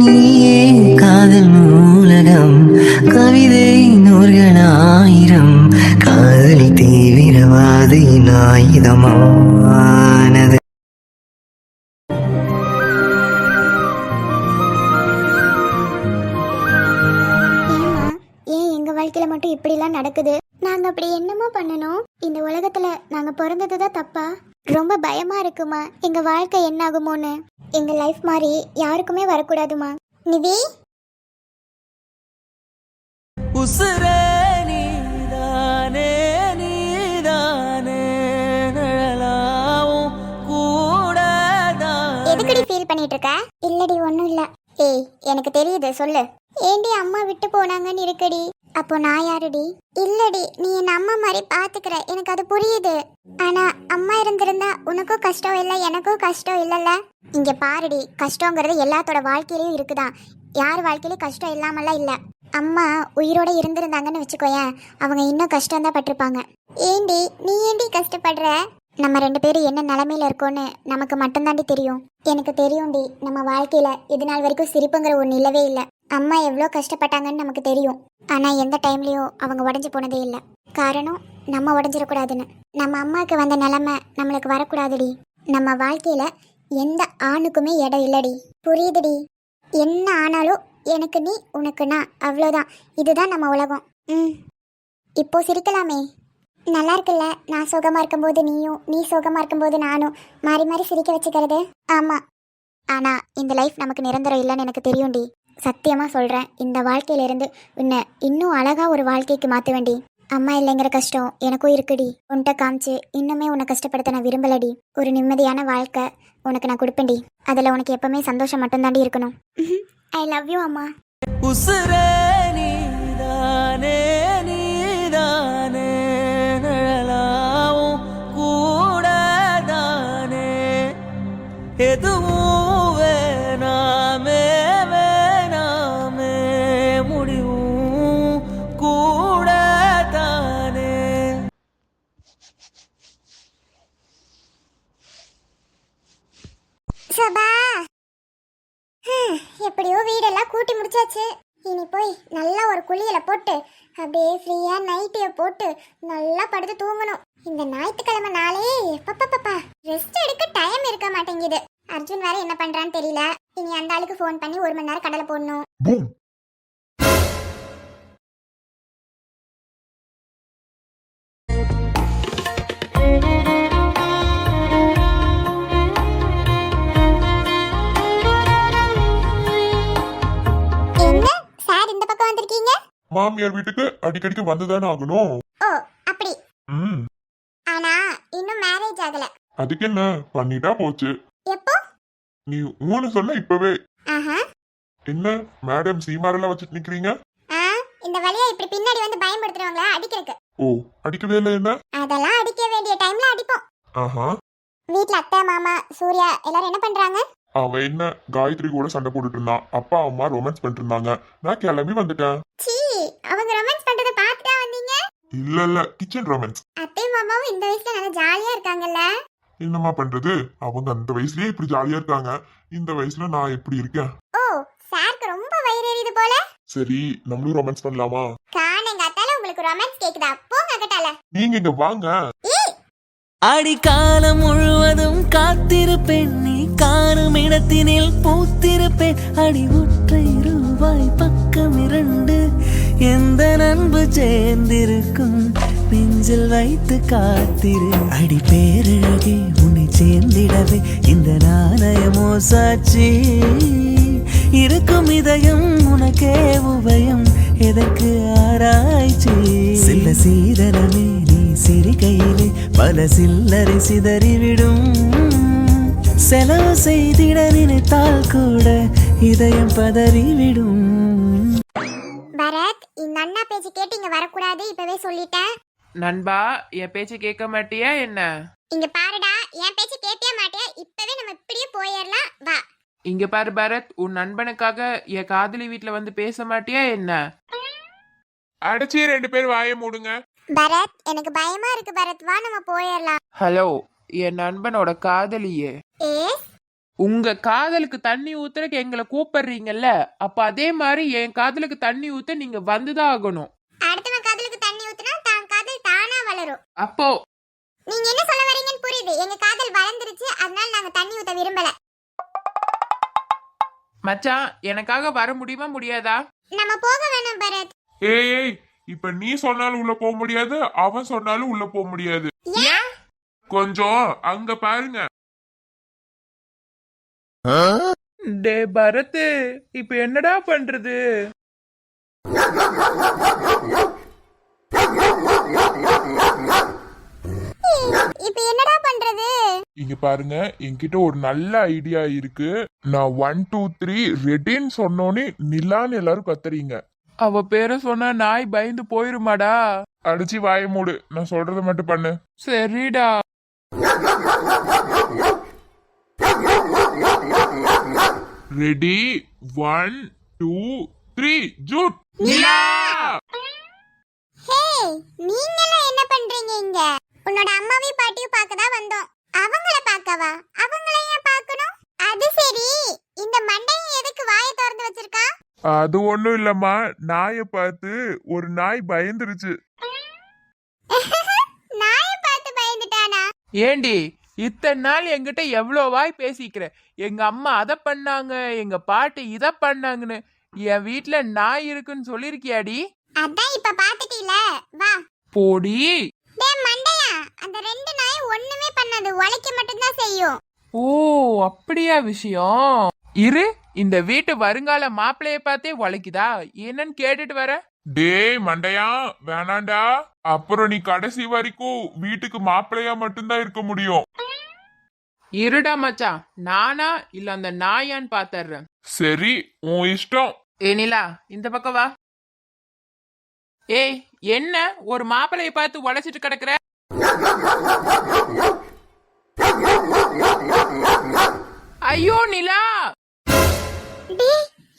நீயே காதல் நூலகம் கவிதை நூல்களாயிரம் காதல் தீவிரவாதியின் ஆயுதமானது. ஏன் எங்க வாழ்க்கையில மட்டும் இப்படிலாம் நடக்குது? நாங்க அப்படி என்னமோ பண்ணணும். இந்த உலகத்துல நாங்க பிறந்ததுதான் தப்பா? ரொம்ப பயமா இருக்குமா? எங்க வாழ்க்கை என்ன ஆகுமோன்னு எங்க லைஃப் மாதிரி யாருக்குமே வரக்கூடாதுமா? நிதி உசுரே நீதானே நீதானே நிழலாவும் கூடதான். எதுக்கடி ஃபீல் பண்ணிட்டு இருக்க? இல்லடி ஒண்ணும் இல்ல. ஏய் எனக்கு தெரியுது சொல்லு. ஏண்டி அம்மா விட்டு போனாங்கன்னு இருக்கடி? அப்போ நான் யாருடி? இல்லடி நீ என் அம்மா மாதிரி பாத்துக்கிற. எனக்கு அது புரியுது. ஆனா அம்மா இருந்திருந்தா உனக்கும் கஷ்டம் இல்ல எனக்கும் கஷ்டம் இல்லல்ல? இங்க பாருடி கஷ்டங்கிறது எல்லாத்தோட வாழ்க்கையிலயும் இருக்குதான் யார் வாழ்க்கையிலயும் கஷ்டம் இல்லாமலாம் இல்ல. அம்மா உயிரோட இருந்திருந்தாங்கன்னு வச்சுக்கோயேன் அவங்க இன்னும் கஷ்டம் தான் பட்டிருப்பாங்க. ஏண்டி நீ ஏண்டி கஷ்டப்படுற? நம்ம ரெண்டு பேரும் என்ன நிலமையில இருக்கோன்னு நமக்கு மட்டும்தாண்டி தெரியும். எனக்கு தெரியும்டி நம்ம வாழ்க்கையில இது நாள் வரைக்கும் சிரிப்புங்கிற ஒன்று இல்லவே இல்லை. அம்மா எவ்வளோ கஷ்டப்பட்டாங்கன்னு நமக்கு தெரியும். ஆனால் எந்த டைம்லேயும் அவங்க உடஞ்சி போனதே இல்லை. காரணம் நம்ம உடஞ்சிடக்கூடாதுன்னு. நம்ம அம்மாவுக்கு வந்த நிலமை நம்மளுக்கு வரக்கூடாதுடி. நம்ம வாழ்க்கையில் எந்த ஆணுக்குமே இடம் இல்லடி. புரியுதுடி. என்ன ஆனாலும் எனக்கு நீ உனக்கு நான். அவ்வளோதான் இதுதான் நம்ம உலகம். ம். இப்போ சிரிக்கலாமே. நல்லா இருக்குல்ல? நான் சுகமாக இருக்கும்போது நீயும் நீ சுகமாக இருக்கும்போது நானும் மாறி மாறி சிரிக்க வச்சுக்கிறது? ஆமாம் ஆனால் இந்த லைஃப் நமக்கு நிரந்தரம் இல்லைன்னு எனக்கு தெரியும்டி. சத்தியமாக சொல்கிறேன் இந்த வாழ்க்கையிலேருந்து உன்னை இன்னும் அழகாக ஒரு வாழ்க்கைக்கு மாற்ற வேண்டி. அம்மா இல்லைங்கிற கஷ்டம் எனக்கும் இருக்குடி. உன்கிட்ட காமிச்சு இன்னுமே உன்னை கஷ்டப்படுத்த நான் விரும்பலடி. ஒரு நிம்மதியான வாழ்க்கை உனக்கு நான் கொடுப்பேன்டி. அதில் உனக்கு எப்பவுமே சந்தோஷம் மட்டும்தாண்டி இருக்கணும். ஐ லவ் யூ அம்மா. எப்படியோ வீடெல்லாம் கூட்டி முடிச்சாச்சு. இனி போய் நல்லா ஒரு குளியல போட்டு அப்படியே ஃப்ரீயா நைட்டிய போட்டு நல்லா படுத்து தூங்கணும். இந்த ஞாயிற்றுக்கிழமை நாளே எப்பப்பப்பா ரெஸ்ட் எடுக்க டைம் இருக்க மாட்டேங்குது. அர்ஜுன் வேற என்ன பண்றான்னு தெரியல. இனி அந்த ஆளுக்கு ஃபோன் பண்ணி ஒரு மணி நேரம் கடலை போடணும். பக்கம் வந்திருக்கீங்க? மாமியார் வீட்டுக்கு அடிக்கடிக்கு வந்துதானே ஆகணும். ஓ அப்படி. ம். ஆனா இன்னும் மேரேஜ் ஆகல. அதுக்கு என்ன? பண்ணிட்டா போச்சு. எப்போ? நீ ஊன்னு சொல்ல இப்பவே. ஆஹா. என்ன? மேடம் சீமாரெல்லாம் வச்சுட்டு நிக்கிறீங்க? ஆ இந்த வழியா இப்படி பின்னாடி வந்து பயன்படுத்துறவங்கள அடிக்கிறதுக்கு. ஓ அடிக்கவே இல்லை என்ன? அதெல்லாம் அடிக்க வேண்டிய டைம்ல அடிப்போம். ஆஹா. வீட்ல அத்தை மாமா சூர்யா எல்லாரும் என்ன பண்றாங்க? அவன் என்ன காயத்ரி கூட சண்டை போட்டுட்டு இருந்தான் அப்பா அம்மா ரொமான்ஸ் பண்ணிட்டு இருந்தாங்க. நான் கிளம்பி வந்துட்டேன். சீ அவங்க ரொமான்ஸ் பண்றத பார்த்துட்டா வந்தீங்க? இல்ல இல்ல கிச்சன் ரொமான்ஸ் அத்தை மாமாவும் இந்த வயசுல நல்லா ஜாலியா இருக்காங்கல்ல? என்னம்மா பண்றது? அவங்க அந்த வயசுலயே இப்படி ஜாலியா இருக்காங்க. இந்த வயசுல நான் எப்படி இருக்கேன்? ஓ சாருக்கு ரொம்ப வயிறு எரியுது போல? சரி நம்மளும் ரொமான்ஸ் பண்ணலாமா? காணுங்க அத்தால உங்களுக்கு ரொமான்ஸ் கேக்குதா? போங்க கட்டால நீங்க இங்க வாங்க. அடிக்காலம் முழுவதும் காத்திருப்பேன் நீ காணும் இடத்தினில் பூத்திருப்பேன் அடி ஒற்றை ரூபாய் பக்கம் இரண்டு எந்த நண்பு சேர்ந்திருக்கும்? நெஞ்சில் வைத்து காத்திரு. அடி பேரழகே உன்னை சேர்ந்திடவே இந்த நாணயமோ சாட்சி. இருக்கும் இதயம் உனக்கே உபயம் எதற்கு ஆராய்ச்சி? சில சீதனமே நீ சிரிக்கையிலே பல சில்லறை சிதறிவிடும். செலவு செய்திட நினைத்தால் கூட இதயம் பதறிவிடும். பரத் இந்த அண்ணா பேச்சு கேட்டு இங்க வரக்கூடாது இப்பவே சொல்லிட்டேன். நண்பா என் பேச்சு கேட்க மாட்டியா என்ன? இங்க பாருடா என் பேச்சு கேட்கவே மாட்டியா இப்பவே நம்ம இப்படியே போயிடலாம் வா. இங்க பாரு பரத் உன் நண்பனுக்காக என் காதலி வீட்ல வந்து பேச மாட்டியா என்ன? அடைச்சி ரெண்டு பேர் வாய மூடுங்க. பரத் எனக்கு பயமா இருக்கு பரத். வா நம்ம போயிடலாம். ஹலோ என் நண்பனோட காதலியே. ஏ உங்க காதலுக்கு தண்ணி ஊத்துறதுக்கு எங்களை கூப்பிடுறீங்கல்ல அப்ப அதே மாதிரி என் காதலுக்கு தண்ணி ஊத்த நீங்க வந்துதான் ஆகணும். அடுத்தவன் காதலுக்கு தண்ணி ஊத்துனா தான் காதல் தானா வளரும். அப்போ நீங்க என்ன சொல்ல வரீங்கன்னு புரியுது. எங்க காதல் வளர்ந்துருச்சு அதனால நாங்க தண்ணி ஊத்த விரும்பல. மச்சான் எனக்காக வர முடியுமா முடியாதா? நம்ம போக வேணாம் பரத். ஏய் ஏய் இப்ப நீ சொன்னாலும் உள்ள போக முடியாது அவன் சொன்னாலும் உள்ள போக முடியாது. கொஞ்சம் அங்க பாருங்க. டே பரத் இப்ப என்னடா பண்றது? இப்ப என்னடா பண்றது? இங்க பாருங்க என்கிட்ட ஒரு நல்ல ஐடியா இருக்கு. நான் ஒன் டூ த்ரீ ரெடின்னு சொன்னோனே நிலான்னு எல்லாரும் கத்துறீங்க. அவ பேரை சொன்னா நாய் பயந்து போயிருமாடா? அடிச்சு வாய மூடு. நான் சொல்றதை மட்டும் பண்ணு. சரிடா. ரெடி ஒன் டூ த்ரீ ஜூட் ஹே நீங்கெல்லாம் என்ன பண்றீங்க இங்க? உன்னோட அம்மாவையும் பாட்டியும் பார்க்க தான் வந்தோம். அவங்கள பார்க்கவா? அவங்கள ஏன் பார்க்கணும்? அது சரி. இந்த மண்டையை எதுக்கு வாயை திறந்து வச்சிருக்கா? அது ஒண்ணும் இல்லம்மா. நாயை பார்த்து ஒரு நாய் பயந்துருச்சு. நாயை பார்த்து பயந்துட்டானா? ஏண்டி இத்தனை நாள் என்கிட்ட எவ்வளோ வாய் பேசிக்கிற? எங்க அம்மா அதை பண்ணாங்க எங்க பாட்டி இதை பண்ணாங்கன்னு. என் வீட்ல நாய் இருக்குன்னு சொல்லிருக்கியாடி? அதான் இப்ப பாத்துட்டீல வா. போடி. டேய் மண்டையா அந்த ரெண்டு நாயும் ஒண்ணுமே பண்ணாது. உழைக்க மட்டும்தான் செய்யும். ஓ அப்படியா விஷயம்? இரு. இந்த வீட்டு வருங்கால மாப்பிளைய பார்த்தே உழைக்குதா? என்னன்னு கேட்டுட்டு வர. டேய் மண்டையா வேணாண்டா. அப்புறம் நீ கடைசி வரைக்கும் வீட்டுக்கு மாப்பிள்ளையா மட்டும்தான் இருக்க முடியும். இருடா மச்சான். நானா இல்ல அந்த நாயான்னு பாத்தர்றேன். சரி உன் இஷ்டம். ஏ நிலா இந்த பக்கம் வா. ஏய் என்ன? ஒரு மாப்பிளைய பார்த்து உழைச்சிட்டு கிடக்குற? ஐயோ நிலா!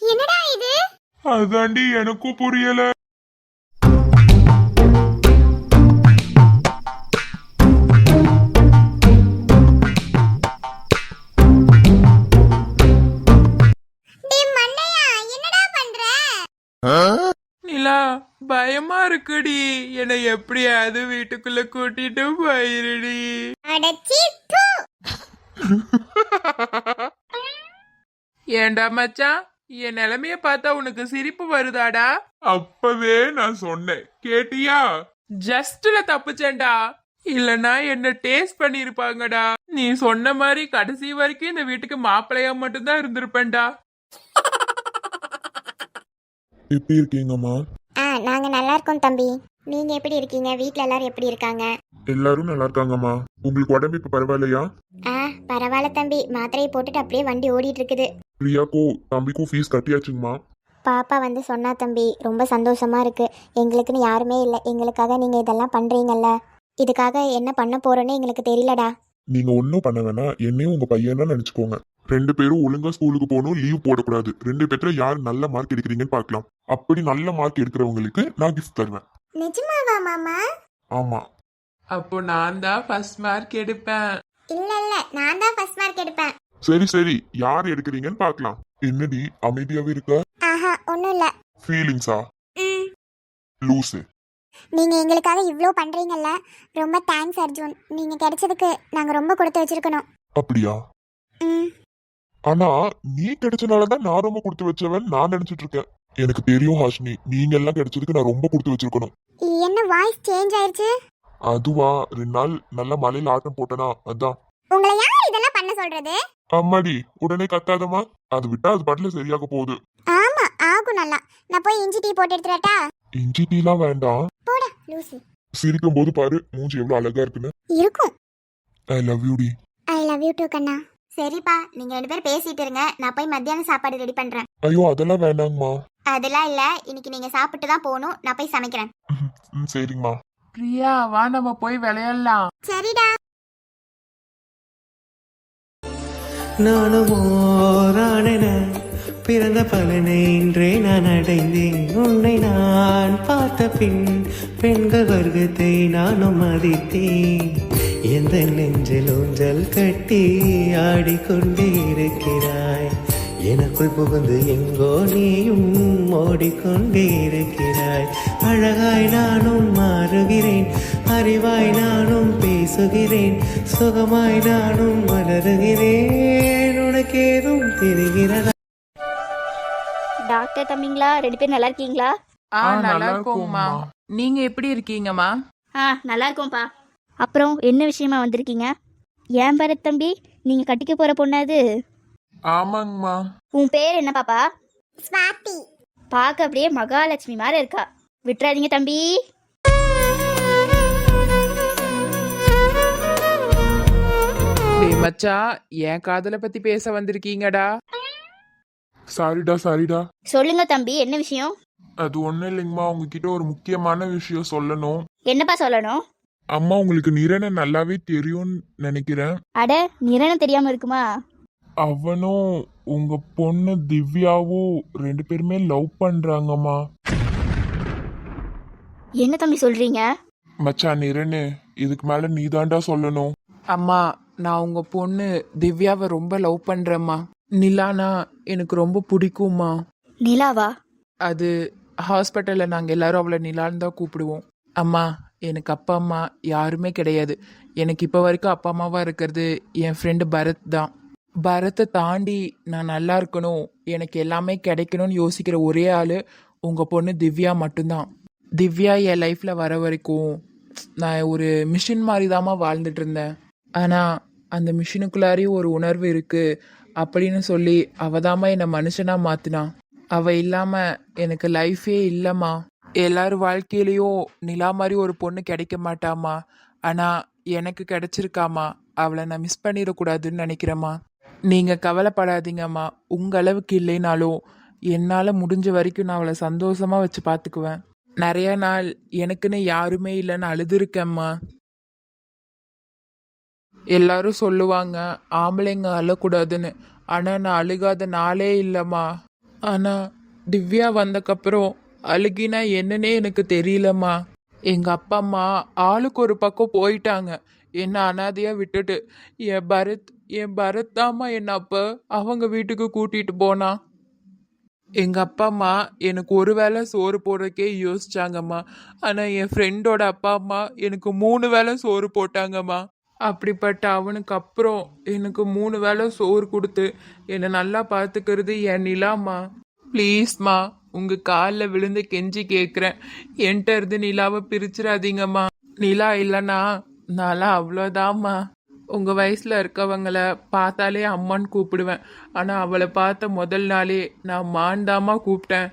என்னடா இது? அதாண்டி எனக்கும் புரியல. நிலா பயமா இருக்குடி. என்னை எப்படியாவது வீட்டுக்குள்ள கூட்டிட்டு போயிருடி. அடச்சி ஏண்டா மச்சான் என் நிலைமைய பார்த்தா உனக்கு சிரிப்பு வருதாடா? அப்பவே நான் சொன்னேன். கேட்டியா? ஜஸ்ட்ல தப்புச்சேன்டா. இல்லனா என்ன டேஸ்ட் பண்ணிருப்பாங்கடா. நீ சொன்ன மாதிரி கடைசி வரைக்கும் இந்த வீட்டுக்கு மாப்பிள்ளையா மட்டும்தான் இருந்திருப்பேன்டா. எப்படி இருக்கீங்கம்மா? ஆ நாங்க நல்லா இருக்கோம் தம்பி. நீங்க எப்படி இருக்கீங்க? வீட்ல எல்லாரும் எப்படி இருக்காங்க? எல்லாரும் நல்லா இருக்காங்கம்மா. உங்களுக்கு உடம்பு இப்ப பரவாயில்லையா? ஆ பரவாயில்ல தம்பி. மாத்திரையை போட்டுட்டு அப்படியே வண்டி ஓடிட்டு இருக்குது பிரியாக்கும் தம்பிக்கும் ஃபீஸ் கட்டியாச்சுங்கம்மா. பாப்பா வந்து சொன்னா தம்பி ரொம்ப சந்தோஷமா இருக்கு. எங்களுக்குன்னு யாருமே இல்லை. எங்களுக்காக நீங்க இதெல்லாம் பண்றீங்கல்ல. இதுக்காக என்ன பண்ண போறோன்னு எங்களுக்கு தெரியலடா. நீங்க ஒன்றும் பண்ண வேணாம். என்னையும் உங்க பையன் தான் நினைச்சுக்கோங்க. ரெண்டு பேரும் ஒழுங்கா ஸ்கூலுக்கு போகணும் லீவ் போடக்கூடாது. ரெண்டு பேர்த்துல யார் நல்ல மார்க் எடுக்கிறீங்கன்னு பார்க்கலாம். அப்படி நல்ல மார்க் எடுக்கிறவங்களுக்கு நான் கிஃப்ட் தருவேன். நிஜமாவா மாமா? ஆமா. அப்போ நான் தான் ஃபர்ஸ்ட் மார்க் எடுப்பேன். இல்ல இல்ல நான் தான் ஃபர்ஸ்ட் மார்க் எடுப்பேன். சரி சரி. யார் எடுக்கிறீங்கன்னு பார்க்கலாம். என்னடி அமைதியாவே இருக்க? ஆஹா ஒன்றும் இல்லை. ஃபீலிங்ஸா லூசு நீங்க எங்களுக்காக இவ்வளோ பண்றீங்கல்ல. ரொம்ப தேங்க்ஸ் அர்ஜுன். நீங்க கிடைச்சதுக்கு நாங்க ரொம்ப கொடுத்து வச்சிருக்கணும். அப்படியா? ம். ஆனா நீ கிடைச்சனாலதான் நான் ரொம்ப கொடுத்து வச்சவன் நான் நினைச்சிட்டு இருக்கேன். எனக்கு தெரியும் ஹாஷினி. நீங்க எல்லாம் கிடைச்சதுக்கு நான் ரொம்ப கொடுத்து வச்சிருக்கணும். என்ன வாய்ஸ் சேஞ்ச் ஆயிருச்சு? அதுவா ரெண்டு நாள் நல்ல மலையில ஆட்டம் போட்டனா? அதான். உங்களை யார் இதெல்லாம் பண்ண சொல்றது? அம்மாடி உடனே கத்தாதமா அது விட்டா அது பாட்டுல சரியாக போகுது. ஆமா ஆகும் நல்லா. நான் போய் இஞ்சி டீ போட்டு எடுத்துறட்டா? இஞ்சி டீலாம் வேண்டாம். போடா லூசி. சிரிக்கும் போது பாரு மூஞ்சி எவ்வளவு அழகா இருக்குன்னு. இருக்கும். ஐ லவ் யூ டி. ஐ லவ் யூ டூ கண்ணா. சரிப்பா நீங்க ரெண்டு பேரும் பேசிட்டு இருங்க. நான் போய் மத்தியானம் சாப்பாடு ரெடி பண்றேன். ஐயோ அதெல்லாம் வேண்டாங்கம்மா. அதெல்லாம் இல்ல. இன்னைக்கு நீங்க சாப்பிட்டு தான் போகணும். நான் போய் சமைக்கிறேன். ம், சரிங்கம்மா. பிரியா வா நம்ம போய் விளையாடலாம். சரிடா. நானும் ஓரானென. பிறந்த பலனை இன்றே நான் அடைந்தேன். உன்னை நான் பார்த்த பின் பெண்கள் வர்க்கத்தை நானும் மதித்தேன். எந்த நெஞ்சில் ஊஞ்சல் கட்டி ஆடிக்கொண்டே இருக்கிறாய் எனக்குள் புகுந்து எங்கோ நீயும் ஓடிக்கொண்டே இருக்கிறாய் அழகாய் நானும் மாறுகிறேன் அறிவாய் நானும் பேசுகிறேன் சுகமாய் நானும் மலருகிறேன். உனக்கேதும் தெரிகிறதா? டாக்டர் தம்பிங்களா ரெண்டு பேரும் நல்லா இருக்கீங்களா? ஆ நல்லா இருக்கோம்மா. நீங்க எப்படி இருக்கீங்கம்மா? ஆ நல்லா இருக்கோம்ப்பா. அப்புறம் என்ன விஷயமா வந்திருக்கீங்க? ஏன் பரத் தம்பி நீங்கள் கட்டிக்க போகிற பொண்ணாது ஆமாங்கம்மா. உன் பேர் என்ன பாப்பா? ஸ்வாதி. பார்க்க அப்படியே மகாலட்சுமி மாதிரி இருக்கா. விட்டுறாதீங்க தம்பி. டேய் மச்சான் என் காதலை பத்தி பேச வந்திருக்கீங்கடா. சாரிடா சாரிடா. சொல்லுங்க தம்பி என்ன விஷயம்? அது ஒண்ணும் இல்லைங்கம்மா உங்ககிட்ட ஒரு முக்கியமான விஷயம் சொல்லணும். என்னப்பா சொல்லணும்? அம்மா உங்களுக்கு நிரனை நல்லாவே தெரியும்னு நினைக்கிறேன். அட நிரணம் தெரியாம இருக்குமா? அவனும் உங்க பொண்ணு திவ்யாவும் ரெண்டு பேருமே லவ் பண்றாங்கம்மா. என்ன தம்பி சொல்றீங்க? மச்சான் நிரனு இதுக்கு மேல நீதாண்டா சொல்லணும். அம்மா நான் உங்க பொண்ணு திவ்யாவை ரொம்ப லவ் பண்றேம்மா. நிலானா எனக்கு ரொம்ப பிடிக்கும்மா. நிலாவா? அது ஹாஸ்பிட்டல்ல நாங்க எல்லாரும் அவளை நிலான்னு தான் கூப்பிடுவோம். அம்மா எனக்கு அப்பா அம்மா யாருமே கிடையாது. எனக்கு இப்போ வரைக்கும் அப்பா அம்மாவாக இருக்கிறது என் ஃப்ரெண்டு பரத் தான். பரத்தை தாண்டி நான் நல்லா இருக்கணும். எனக்கு எல்லாமே கிடைக்கணும்னு யோசிக்கிற ஒரே ஆள் உங்கள் பொண்ணு திவ்யா மட்டும்தான். திவ்யா என் லைஃப்பில் வர வரைக்கும் நான் ஒரு மிஷின் மாதிரி தாம்மா வாழ்ந்துட்டு இருந்தேன். ஆனால் அந்த மிஷினுக்குள்ளாரையும் ஒரு உணர்வு இருக்குது அப்படின்னு சொல்லி அவதாம்மா என்னை மனுஷனாக மாற்றினான் அவள் இல்லாமல் எனக்கு லைஃபே இல்லைம்மா. எல்லாரும் வாழ்க்கையிலையும் நிலா மாதிரி ஒரு பொண்ணு கிடைக்க மாட்டாமா ஆனால் எனக்கு கிடைச்சிருக்காமா அவளை நான் மிஸ் பண்ணிடக்கூடாதுன்னு நினைக்கிறேம்மா. நீங்கள் கவலைப்படாதீங்கம்மா. உங்கள் அளவுக்கு இல்லைனாலும் என்னால் முடிஞ்ச வரைக்கும் நான் அவளை சந்தோஷமாக வச்சு பார்த்துக்குவேன் நிறைய நாள் எனக்குன்னு யாருமே இல்லைன்னு அழுதுருக்கேம்மா. எல்லாரும் சொல்லுவாங்க ஆம்பளைங்க அழக்கூடாதுன்னு. ஆனால் நான் அழுகாத நாளே இல்லைம்மா. ஆனால் திவ்யா வந்தக்கப்புறம் அழுகினா என்னன்னே எனக்கு தெரியலம்மா. எங்கள் அப்பா அம்மா ஆளுக்கு ஒரு பக்கம் போயிட்டாங்க. என்னை அனாதையாக விட்டுட்டு என் பரத் என் பரத் தாம்மா என்னை அப்போ? அவங்க வீட்டுக்கு கூட்டிகிட்டு போனா? எங்கள் அப்பா அம்மா எனக்கு ஒரு வேளை சோறு போடுறதுக்கே யோசிச்சாங்கம்மா. ஆனால் என் ஃப்ரெண்டோட அப்பா அம்மா எனக்கு மூணு வேளை சோறு போட்டாங்கம்மா. அப்படிப்பட்ட அவனுக்கு அப்புறம் எனக்கு மூணு வேளை சோறு கொடுத்து என்னை நல்லா பார்த்துக்கிறது என் நிலாம்மா. ப்ளீஸ்மா உங்கள் காலில் விழுந்து கெஞ்சி கேட்குறேன் என்கிட்ட இருந்து நிலாவை பிரிச்சிடாதீங்கம்மா. நிலா இல்லைன்னா நான்லாம் அவ்வளோதாம்மா. உங்கள் வயசில் இருக்கவங்களை பார்த்தாலே அம்மான்னு கூப்பிடுவேன். ஆனால் அவளை பார்த்த முதல் நாளே நான் மாண்டாமா கூப்பிட்டேன்.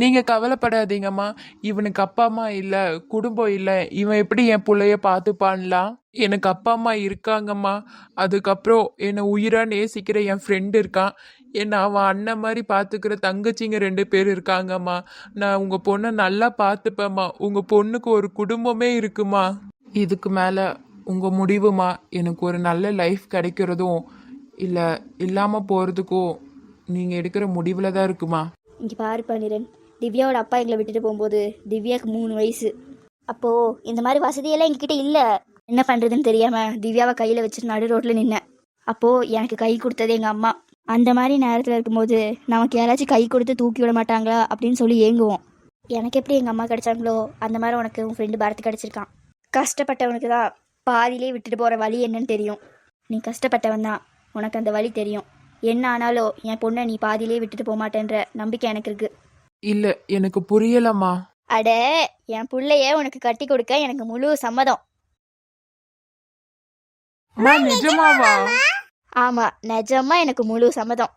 நீங்கள் கவலைப்படாதீங்கம்மா. இவனுக்கு அப்பா அம்மா இல்லை குடும்பம் இல்லை. இவன் எப்படி என் பிள்ளைய பார்த்துப்பான்லாம் எனக்கு அப்பா அம்மா இருக்காங்கம்மா. அதுக்கப்புறம் என்னை உயிராக நேசிக்கிற என் ஃப்ரெண்டு இருக்கான். என்னை அவன் அண்ணன் மாதிரி பார்த்துக்கிற தங்கச்சிங்க ரெண்டு பேர் இருக்காங்கம்மா. நான் உங்கள் பொண்ணை நல்லா பார்த்துப்பேம்மா. உங்கள் பொண்ணுக்கு ஒரு குடும்பமே இருக்குமா இதுக்கு மேலே உங்கள் முடிவுமா எனக்கு ஒரு நல்ல லைஃப் கிடைக்கிறதும் இல்லை இல்லாமல் போகிறதுக்கும் நீங்கள் எடுக்கிற முடிவில் தான் இருக்குமா இங்கே பாரு பன்னிரன். திவ்யாவோட அப்பா எங்களை விட்டுட்டு போகும்போது திவ்யாவுக்கு மூணு வயசு. அப்போது இந்த மாதிரி வசதியெல்லாம் எங்ககிட்ட இல்லை. என்ன பண்ணுறதுன்னு தெரியாமல் திவ்யாவை கையில் வச்சுட்டு நடு ரோட்டில் நின்னேன். அப்போது எனக்கு கை கொடுத்தது எங்கள் அம்மா. அந்த மாதிரி நேரத்தில் இருக்கும்போது நமக்கு யாராச்சும் கை கொடுத்து தூக்கி விட மாட்டாங்களா அப்படின்னு சொல்லி ஏங்குவோம். எனக்கு எப்படி எங்கள் அம்மா கிடைச்சாங்களோ அந்த மாதிரி உனக்கு உன் ஃப்ரெண்டு பாரத் கிடச்சிருக்கான். கஷ்டப்பட்டவனுக்கு தான் பாதியிலே விட்டுட்டு போகிற வழி என்னன்னு தெரியும். நீ கஷ்டப்பட்டவன் தான். உனக்கு அந்த வழி தெரியும். என்ன ஆனாலும் என் பொண்ணை நீ பாதியிலே விட்டுட்டு போக மாட்டேன்ற நம்பிக்கை எனக்கு இருக்குது இல்ல எனக்கு புரியலம்மா. அட என் புள்ளைய உனக்கு கட்டி கொடுக்க எனக்கு முழு சம்மதம். அம்மா நிஜமாவா? ஆமா நிஜமா எனக்கு முழு சம்மதம்.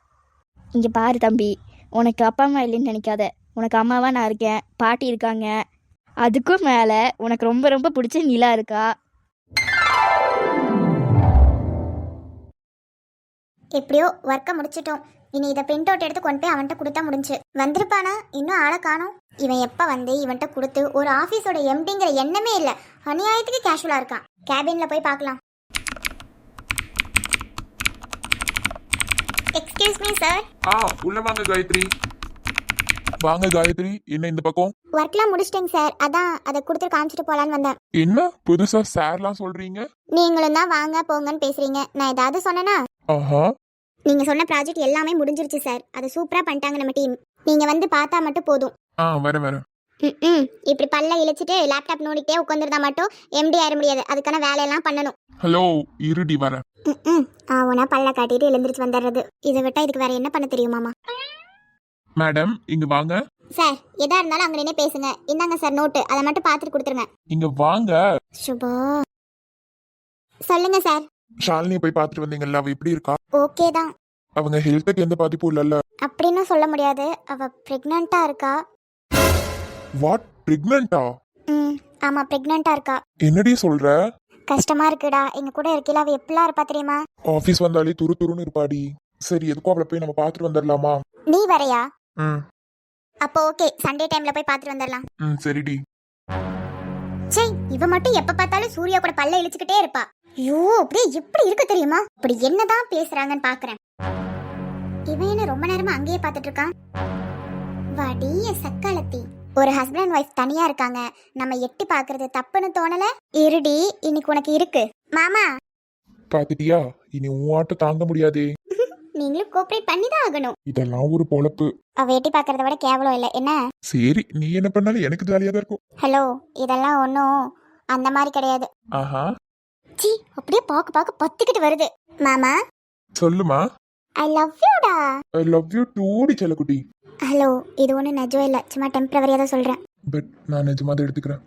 இங்க பாரு தம்பி உனக்கு அப்பா அம்மா இல்லைன்னு நினைக்காத. உனக்கு அம்மாவா நான் இருக்கேன் பாட்டி இருக்காங்க. அதுக்கும் மேல உனக்கு ரொம்ப ரொம்ப பிடிச்ச நிலா இருக்கா? எப்படியோ ஒர்க்கை முடிச்சிட்டோம். இனி இதை பிரிண்ட் அவுட் எடுத்து கொண்டு போய் அவன்கிட்ட கொடுத்தா முடிஞ்சு. வந்திருப்பானா? இன்னும் ஆளை காணோம். இவன் எப்போ வந்து இவன்கிட்ட கொடுத்து ஒரு ஆஃபீஸோட எம்டிங்கிற எண்ணமே இல்லை. அநியாயத்துக்கு கேஷுவலாக இருக்கான். கேபினில் போய் பார்க்கலாம். எக்ஸ்கியூஸ் மீ சார் ஆ உள்ள வாங்க காயத்ரி. வாங்க காயத்ரி. என்ன இந்த பக்கம்? ஒர்க்லாம் முடிச்சிட்டேங்க சார் அதான் அதை கொடுத்து காமிச்சிட்டு போலான்னு வந்தேன். என்ன? புதுசா சார்லாம் சொல்றீங்க? நீங்களும் தான் வாங்க போங்கன்னு பேசுறீங்க. நான் ஏதாவது சொன்னேனா? ஆஹா. நீங்க சொன்ன ப்ராஜெக்ட் எல்லாமே முடிஞ்சிருச்சு சார் அதை சூப்பரா பண்ணிட்டாங்க நம்ம டீம் நீங்க வந்து பார்த்தா மட்டும் போதும். ஆ வரேன் வரேன். ம் இப்படி பல்ல இழிச்சிட்டு லேப்டாப் நோண்டிட்டே உட்காந்துருந்தா மட்டும் எம்டி ஆயிட முடியாது. அதுக்கான வேலையெல்லாம் பண்ணணும். ஹலோ இருடி வரேன். ம் ஆவுனா பல்ல காட்டிட்டு எழுந்திரிச்சு வந்துடுறது. இதை விட்டா இதுக்கு வேற என்ன பண்ண தெரியுமாமா மேடம் இங்க வாங்க. சார் எதா இருந்தாலும் அங்க நின்று பேசுங்க. இந்தாங்க சார் நோட்டு அதை மட்டும் பார்த்துட்டு கொடுத்துருங்க. இங்க வாங்க. சுபா. சொல்லுங்க சார் ஷாலினியை போய் பார்த்துட்டு வந்தீங்கல்ல அவ எப்படி இருக்கா? ஓகே தான். அவங்க ஹெல்த்துக்கு எந்த பாதிப்பும் இல்லல்ல. அப்படின்னு சொல்ல முடியாது. அவ பிரெக்னண்டா இருக்கா? வாட் பிரெக்னண்டா ம் ஆமா பிரெக்னண்டா இருக்கா? என்னடி சொல்ற? கஷ்டமா இருக்குடா. எங்க கூட இருக்கையில அவ எப்படிலாம் இருப்பா தெரியுமா? ஆபீஸ் வந்தாலே துரு துருன்னு இருப்பாடி. சரி எதுக்கும் அவளை போய் நம்ம பார்த்துட்டு வந்துடலாமா நீ வரையா? ம். அப்போ ஓகே சண்டே டைம்ல போய் பார்த்துட்டு வந்துடலாம் ம் சரிடி. சே இவ மட்டும் எப்ப பார்த்தாலும் சூர்யா கூட பல்ல இழிச்சுக்கிட்டே இருப்பா. ஐயோ அப்படியே எப்படி இருக்கு தெரியுமா? அப்படி என்னதான் பேசுறாங்கன்னு பாக்குறேன். இவன் என்ன ரொம்ப நேரமா அங்கேயே பார்த்துட்டு இருக்கான் வடிய சக்காலத்தி. ஒரு ஹஸ்பண்ட் அண்ட் ஒய்ஃப் தனியா இருக்காங்க. நம்ம எட்டி பாக்குறது தப்புன்னு தோணல? இருடி இன்னைக்கு உனக்கு இருக்கு. மாமா. பாத்துட்டியா இனி உன் ஆட்டம் தாங்க முடியாதே. நீங்களும் கோஆப்ரேட் பண்ணி தான் ஆகணும். இதெல்லாம் ஒரு பொழப்பு. அவ எட்டி பாக்குறத விட கேவலம் இல்ல. என்ன? சரி நீ என்ன பண்ணாலும் எனக்கு ஜாலியா தான் இருக்கும். ஹலோ இதெல்லாம் ஒன்றும் அந்த மாதிரி கிடையாது. ஆஹா. சி அப்படியே பார்க்க பார்க்க பத்துக்கிட்டு வருது. மாமா? சொல்லுமா? ஐ லவ் யூடா ஐ லவ் யூ டூடி செல்லக்குட்டி. ஹலோ இது ஒன்றும் நிஜம் இல்லை. சும்மா டெம்பரவரியாக தான் சொல்கிறேன் பட் நான் நிஜமா தான் எடுத்துக்கிறேன்.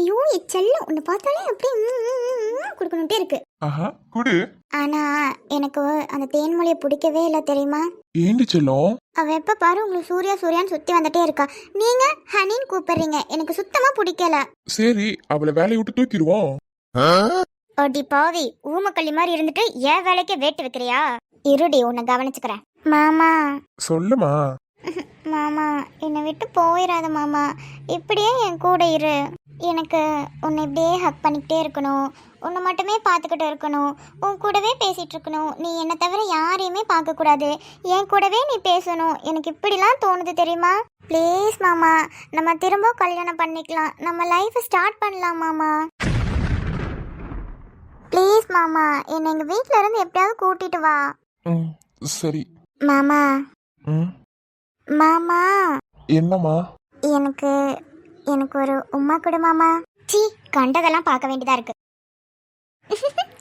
ஐயோ என் செல்லம் உன்னை பார்த்தாலே அப்படியே ம், ம், ம், ம் கொடுக்கணுன்ட்டே இருக்கு. ஆஹா குடு. ஆனா எனக்கு அந்த தேன்மொழியை பிடிக்கவே இல்லை தெரியுமா? ஏண்டி செல்லம்? அவ எப்ப பாரு உங்களுக்கு சூர்யா சூர்யான்னு சுத்தி வந்துட்டே இருக்கா. நீங்க ஹனின்னு கூப்பிடுறீங்க. எனக்கு சுத்தமா பிடிக்கல. சரி அவளை வேலையை விட்டு தூக்கிடுவோம். அடி பாவி ஊமக்கள்ளி மாதிரி இருந்துட்டு ஏன் வேலைக்கு வேட்டு வைக்கிறியா? இருடி உன்னை கவனிச்சுக்கிறேன். மாமா. சொல்லுமா? மாமா என்னை விட்டு போயிடாத மாமா. இப்படியே என் கூட இரு. எனக்கு உன்னை இப்படியே ஹக் பண்ணிக்கிட்டே இருக்கணும். உன்னை மட்டுமே பார்த்துக்கிட்டு இருக்கணும். உன் கூடவே பேசிட்டு இருக்கணும். நீ என்னை தவிர யாரையுமே பார்க்கக்கூடாது. என் கூடவே நீ பேசணும். எனக்கு இப்படிலாம் தோணுது தெரியுமா? ப்ளீஸ் மாமா. நம்ம திரும்ப கல்யாணம் பண்ணிக்கலாம். நம்ம லைஃப் ஸ்டார்ட் பண்ணலாம் மாமா. ப்ளீஸ் மாமா. என்னை எங்கள் வீட்டில் இருந்து எப்படியாவது கூட்டிட்டு வா. ம் சரி. மாமா. ம்? மாமா. என்னம்மா? எனக்கு எனக்கு ஒரு உம்மா கொடு மாமா. சீ கண்டதெல்லாம் பார்க்க வேண்டியதா இருக்கு.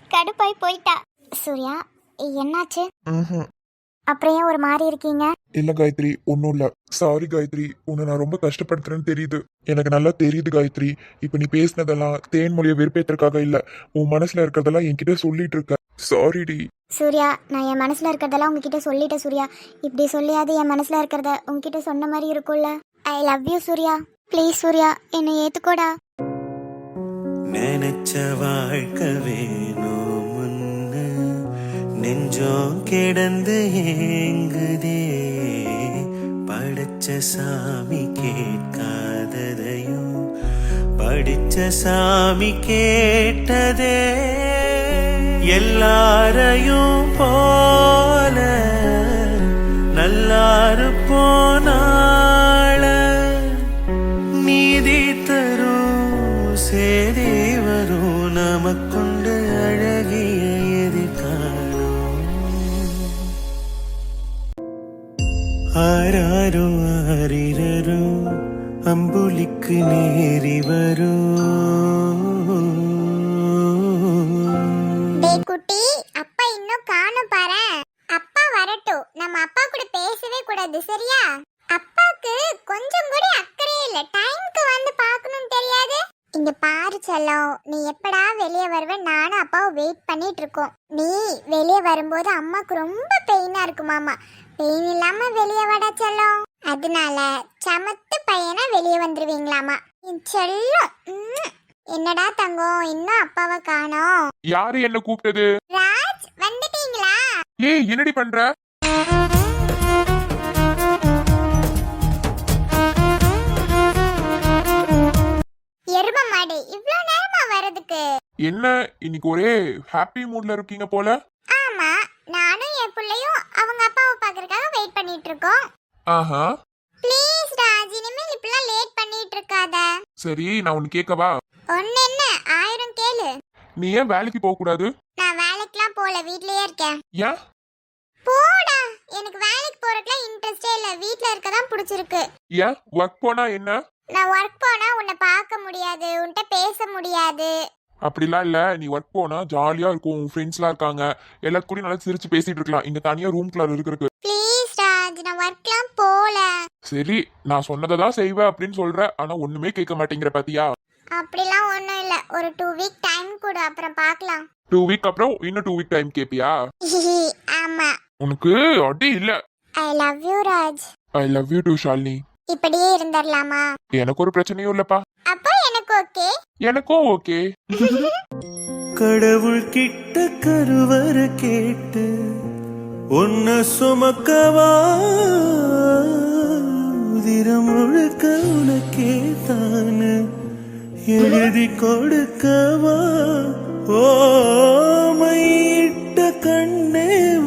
கடுப்பாய் போயிட்டா. சூர்யா என்னாச்சு? ம்ஹும். அப்புறம் ஏன் ஒரு மாதிரி இருக்கீங்க? இல்ல காயத்ரி ஒன்றும் இல்ல. சாரி காயத்ரி. உன்னை நான் ரொம்ப கஷ்டப்படுத்துறேன்னு தெரியுது. எனக்கு நல்லா தெரியுது காயத்ரி. இப்ப நீ பேசினதெல்லாம் தேன்மொழியை வெறுப்பேற்றுறதுக்காக இல்ல. உன் மனசுல இருக்கிறதெல்லாம் என்கிட்ட சொல்லிட்டு இருக்க. சாரிடி சூர்யா நான் என் மனசுல இருக்கிறதெல்லாம் உங்ககிட்ட சொல்லிட்டேன் சூர்யா. இப்படி சொல்லியாவது என் மனசுல இருக்கிறத உங்ககிட்ட சொன்ன மாதிரி இருக்கும்ல. I love you Surya. Please Surya என்னை ஏத்துக்கோடா. நினைச்ச வாழ்க்கை வேணும் முன்னு நெஞ்சோ கிடந்து ஏங்குதே. படைச்ச சாமி கேட்காததையும் படிச்ச சாமி கேட்டதே. எல்லாரையும் போ அம்புலிக்கு நேரி வரும். குட்டி அப்பா இன்னும் காணும் பாரு. அப்பா வரட்டும். நம்ம அப்பா கூட பேசவே கூடாது சரியா? அப்பாக்கு கொஞ்சம் கூட அக்கறை இல்ல. டைம்க்கு வந்து பார்க்கணும் தெரியாது. இங்க பாரு செல்லம் நீ எப்படா வெளியே வருவ? நானும் அப்பாவும் வெயிட் பண்ணிட்டு இருக்கோம். நீ வெளியே வரும்போது அம்மாக்கு ரொம்ப பெயினா இருக்கு மாமா. பெயின் இல்லாம வெளியே வட செல்லம். அதனால சமத்து பையனா வெளியே வந்துருவீங்களாமா? என் செல்லம். உம். என்னடா தங்கம்? இன்னும் அப்பாவை காணோம். யாரு என்ன கூப்பிட்டது? ராஜ் வந்துட்டீங்களா? ஏய் என்னடி பண்ற? எரும மாடு இவ்ளோ நேரமா வரதுக்கு என்ன இன்னைக்கு ஒரே ஹாப்பி மூட்ல இருக்கீங்க போல? ஆமா நானும் என் பிள்ளையும் அவங்க அப்பாவை பார்க்கறதுக்காக வெயிட் பண்ணிட்டு இருக்கோம். ஆஹா. ப்ளீஸ் ராஜ் இனிமேல் இப்படிலாம் லேட் பண்ணிட்டு இருக்காத சரி நான் ஒன்னு கேட்கவா? ஒன்னு என்ன? ஆயிரம் கேளு. நீ ஏன் வேலைக்கு போக கூடாது நான் வேலைக்கெல்லாம் போல வீட்லயே இருக்கேன். ஏன்? போடா! எனக்கு வேலைக்கு போறதுக்குலாம் இன்ட்ரெஸ்டே இல்ல. வீட்ல இருக்க தான் பிடிச்சிருக்கு. ஏன்? ஒர்க் போனா என்ன? நான் ஒர்க் போனா உன்னை பார்க்க முடியாது உன்கிட்ட பேச முடியாது. அப்படிலாம் இல்ல. நீ ஒர்க் போனா ஜாலியா இருக்கும். உன் ஃப்ரெண்ட்ஸ்லாம் இருக்காங்க. எல்லாத்து கூடயும் நல்லா சிரிச்சு பேசிட்டு இருக்கலாம். இங்க தனியா ரூம் குள்ள இருக்கிறதுக்கு. ப்ளீஸ் ராஜ் நான் ஒர்க்லாம் போல. சரி நான் சொன்னதை தான் செய்வேன் அப்படின்னு சொல்ற. ஆனா ஒண்ணுமே கேட்க மாட்டேங்கிற பாத்தியா? அப்படிலாம் ஒன்றும் இல்லை. ஒரு டூ வீக் டைம் கொடு. அப்புறம் பார்க்கலாம் டூ வீக் அப்புறம் இன்னும் டூ வீக் டைம் கேப்பியா? ஆமா. உனக்கு அடி இல்ல. I love you Raj. I love you too Shalini. இப்படியே இருந்துடலாமா எனக்கு ஒரு பிரச்சனையும் இல்லப்பா. அப்போ எனக்கு ஓகே எனக்கும் ஓகே. கடவுள் கிட்ட கருவற கேட்டு ஒன்ன சுமக்கவா? உதிரம் முழுக்க உனக்கே தானு எழுதி கொடுக்கவா? ஓமையிட்ட கண்ணே